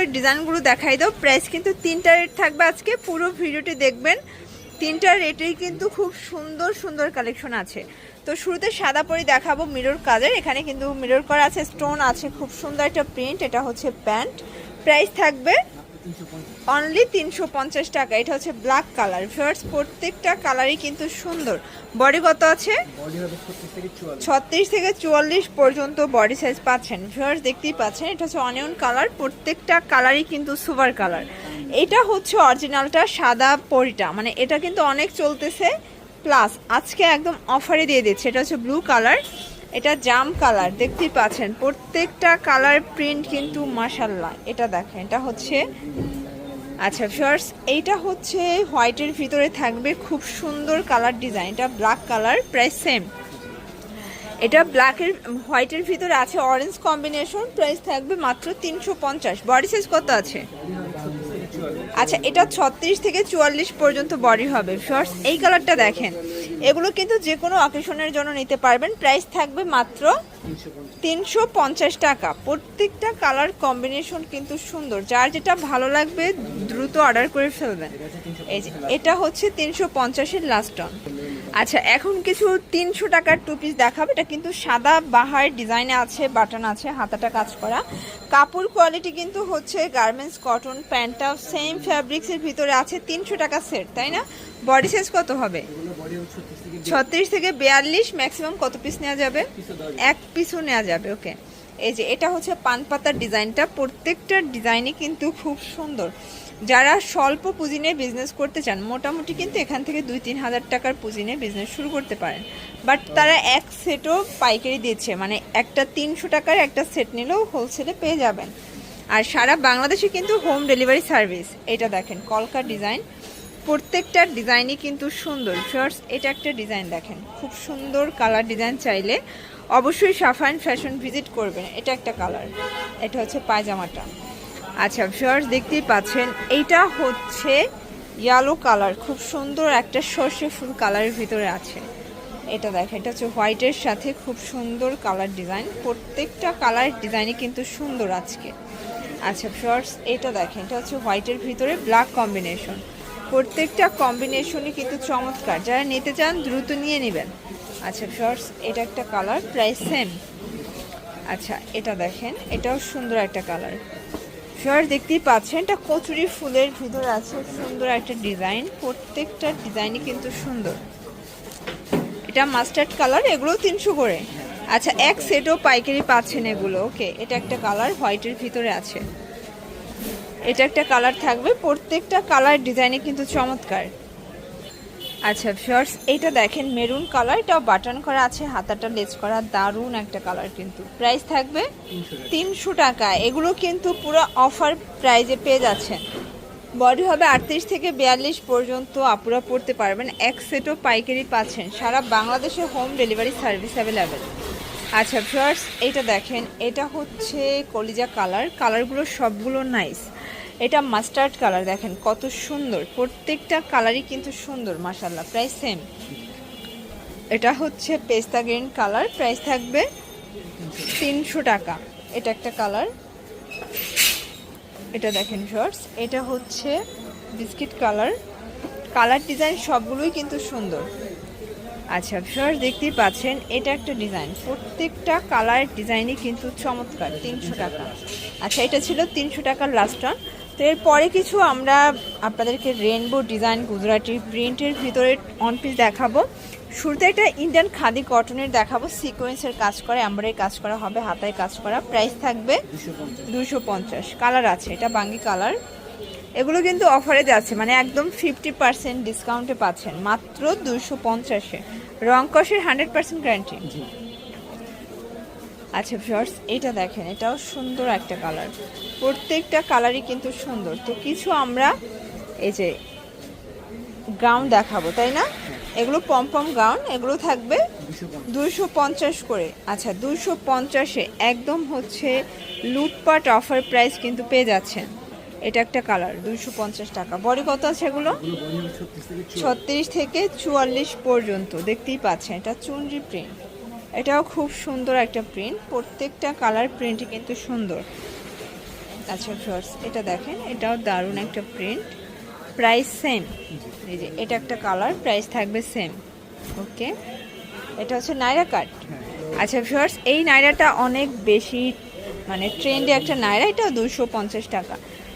করে ডিজাইনগুলো দেখাই দাও। প্রাইস কিন্তু তিনটা রেট থাকবে আজকে। পুরো ভিডিওটি দেখবেন। তিনটা রেটেই কিন্তু খুব সুন্দর সুন্দর কালেকশন আছে। তো শুরুতে সাদা পরে দেখাবো মিরর কাজের। এখানে কিন্তু মিরর করা আছে, স্টোন আছে, খুব সুন্দর একটা প্রিন্ট। এটা হচ্ছে প্যান্ট। প্রাইস থাকবে অনলি তিনশো পঞ্চাশ টাকা। এটা হচ্ছে ব্ল্যাক কালার ফার্স্ট প্রত্যেকটা কালারই কিন্তু সুন্দর। বডি কত আছে? ছত্রিশ থেকে চুয়াল্লিশ। ছত্রিশ থেকে চুয়াল্লিশ পর্যন্ত বডি সাইজ পাচ্ছেন। ভিউয়ার্স দেখতেই পাচ্ছেন এটা হচ্ছে অনিয়ন কালার প্রত্যেকটা কালারই কিন্তু সুপার কালার এটা হচ্ছে অরিজিনালটা সাদা পরিটা। মানে এটা কিন্তু অনেক চলতেছে। প্লাস আজকে একদম অফারে দিয়ে দিচ্ছে। এটা হচ্ছে ব্লু কালার এটা জাম কালার, দেখতেই পাচ্ছেন। প্রত্যেকটা কালার প্রিন্ট কিন্তু মাসাল্লাহ এটা দেখেন, এটা হচ্ছে আচ্ছা ফার্স্ট এইটা হচ্ছে হোয়াইটের ভিতরে থাকবে খুব সুন্দর কালার ডিজাইন। এটা ব্ল্যাক কালার, প্রাইস সেম এটা ব্ল্যাকের হোয়াইটের ভিতরে আছে অরেঞ্জ কম্বিনেশন প্রাইস থাকবে মাত্র তিনশো পঞ্চাশ। বডি সাইজ কত আছে? আচ্ছা এটা ছত্রিশ থেকে চুয়াল্লিশ পর্যন্ত বডি হবে শর্টস এই কালারটা দেখেন। এগুলো কিন্তু যে কোনো অকেশনের জন্য নিতে পারবেন। প্রাইস থাকবে মাত্র তিনশো পঞ্চাশ টাকা। প্রত্যেকটা কালার কম্বিনেশন কিন্তু সুন্দর। যার যেটা ভালো লাগবে, দ্রুত অর্ডার করে ফেলবেন। এই যে, এটা হচ্ছে তিনশো পঞ্চাশের লাস্ট টন আচ্ছা এখন কিছু তিনশো টাকার টু পিস দেখাবো। এটা কিন্তু সাদা বাহার ডিজাইনে আছে, বাটন আছে, হাতাটা কাজ করা। কাপড় কোয়ালিটি কিন্তু হচ্ছে গার্মেন্টস কটন প্যান্টটা সেম ফ্যাব্রিক্সের ভিতরে আছে তিনশো টাকা সেট তাই না? বডি সাইজ কত হবে? ছত্রিশ থেকে বিয়াল্লিশ ম্যাক্সিমাম কত পিস নেওয়া যাবে? এক পিসও নেওয়া যাবে ওকে এই যে এটা হচ্ছে পান পাতার ডিজাইনটা। প্রত্যেকটা ডিজাইনই কিন্তু খুব সুন্দর। যারা স্বল্প পুঁজি নিয়ে বিজনেস করতে চান, মোটামুটি কিন্তু এখান থেকে দুই তিন হাজার টাকার পুঁজি নিয়ে বিজনেস শুরু করতে পারেন। বাট তারা এক সেটও পাইকারি দিচ্ছে মানে একটা তিনশো টাকার একটা সেট নিলেও হোলসেলে পেয়ে যাবেন। আর সারা বাংলাদেশে কিন্তু হোম ডেলিভারি সার্ভিস এটা দেখেন কলকা ডিজাইন প্রত্যেকটা ডিজাইনই কিন্তু সুন্দর। ফার্স্ট এটা একটা ডিজাইন দেখেন। খুব সুন্দর কালার ডিজাইন চাইলে অবশ্যই সাফাইন ফ্যাশন ভিজিট করবেন। এটা একটা কালার। এটা হচ্ছে পায়জামাটা। আচ্ছা ফার্স্ট দেখতেই পাচ্ছেন, এইটা হচ্ছে ইয়েলো কালার খুব সুন্দর একটা সর্ষে ফুল কালারের ভিতরে আছে। এটা দেখেন, এটা হচ্ছে হোয়াইটের সাথে খুব সুন্দর কালার ডিজাইন প্রত্যেকটা কালার ডিজাইনই কিন্তু সুন্দর আজকে। আচ্ছা ফার্স্ট এটা দেখেন, এটা হচ্ছে হোয়াইটের ভিতরে ব্ল্যাক কম্বিনেশন প্রত্যেকটা কম্বিনেশনই কিন্তু চমৎকার। যারা নিতে চান, দ্রুত নিয়ে নেবেন। আচ্ছা ফার্স্ট এটা একটা কালার প্রাইস সেম আচ্ছা এটা দেখেন, এটাও সুন্দর একটা কালার ফার্স্ট দেখতেই পাচ্ছেন, এটা কচুরি ফুলের ভিতরে আছে, সুন্দর একটা ডিজাইন প্রত্যেকটা ডিজাইনই কিন্তু সুন্দর। এটা মাস্টার্ড কালার এগুলো তিনশো করে। আচ্ছা এক সেটও পাইকারি পাচ্ছেন এগুলো। ওকে এটা একটা কালার হোয়াইটের ভিতরে আছে। এটা একটা কালার থাকবে। প্রত্যেকটা কালার ডিজাইনে কিন্তু চমৎকার। আচ্ছা শর্টস এইটা দেখেন, মেরুন কালার, এটা বাটন করা আছে, হাতাটা লেজ করা, দারুণ একটা কালার কিন্তু। প্রাইস থাকবে তিনশো টাকা। এগুলো কিন্তু পুরো অফার প্রাইজে পেয়ে যাচ্ছেন। বডি হবে আটত্রিশ থেকে বিয়াল্লিশ পর্যন্ত আপুরা পড়তে পারবেন। এক সেটও পাইকারি পাচ্ছেন। সারা বাংলাদেশে হোম ডেলিভারি সার্ভিস অ্যাভেলেবেল আচ্ছা ফার্স্ট এইটা দেখেন, এটা হচ্ছে কলিজা কালার কালারগুলো সবগুলো নাইস এটা মাস্টার্ড কালার দেখেন, কত সুন্দর। প্রত্যেকটা কালারই কিন্তু সুন্দর মাসাল্লাহ প্রাইস সেম এটা হচ্ছে পেস্তা গ্রিন কালার প্রাইস থাকবে তিনশো টাকা। এটা একটা কালার এটা দেখেন শর্টস এটা হচ্ছে বিস্কিট কালার কালার ডিজাইন সবগুলোই কিন্তু সুন্দর। আচ্ছা শর্টস দেখতেই পাচ্ছেন, এটা একটা ডিজাইন প্রত্যেকটা কালার ডিজাইনই কিন্তু চমৎকার, তিনশো টাকা। আচ্ছা এটা ছিল তিনশো টাকার লাস্ট অন তো এরপরে কিছু আমরা আপনাদেরকে রেনবো ডিজাইন গুজরাটি প্রিন্টের ভিতরে অন পিস দেখাবো। শুরুতে একটা ইন্ডিয়ান খাদি কটনের দেখাবো। সিকোয়েন্সের কাজ করা অ্যাম্বারের কাজ করা হবে, হাতায় কাজ করা। প্রাইস থাকবে দুশো পঞ্চাশ। কালার আছে, এটা বাঙ্গি কালার এগুলো কিন্তু অফারে যাচ্ছে মানে একদম ফিফটি পার্সেন্ট ডিসকাউন্টে পাচ্ছেন, মাত্র দুশো পঞ্চাশে। রং কষের হান্ড্রেড পার্সেন্ট গ্যারান্টি আচ্ছা ফিয়ার্স এটা দেখেন, এটাও সুন্দর একটা কালার। প্রত্যেকটা কালারই কিন্তু সুন্দর। তো কিছু আমরা এই যে গাউন দেখাবো, তাই না? এগুলো পমপম গাউন, এগুলো থাকবে দুশো পঞ্চাশ করে। আচ্ছা দুশো পঞ্চাশে একদম হচ্ছে লুটপাট অফার প্রাইস কিন্তু পেয়ে যাচ্ছেন। এটা একটা কালার দুশো পঞ্চাশ টাকা। বডি কত আছে এগুলো? ছত্রিশ থেকে চুয়াল্লিশ পর্যন্ত, দেখতেই পাচ্ছেন। এটা চুনরি প্রিন্ট। এটাও খুব সুন্দর একটা প্রিন্ট প্রত্যেকটা কালার প্রিন্টই কিন্তু সুন্দর। আচ্ছা শর্টস এটা দেখেন, এটাও দারুণ একটা প্রিন্ট প্রাইস সেম এই যে, এটা একটা কালার প্রাইস থাকবে সেম ওকে এটা হচ্ছে নাইরা কাট আচ্ছা শর্টস এই নাইরাটা অনেক বেশি মানে ট্রেন্ডে একটা নাইরা, এটাও দুশো পঞ্চাশ টাকা।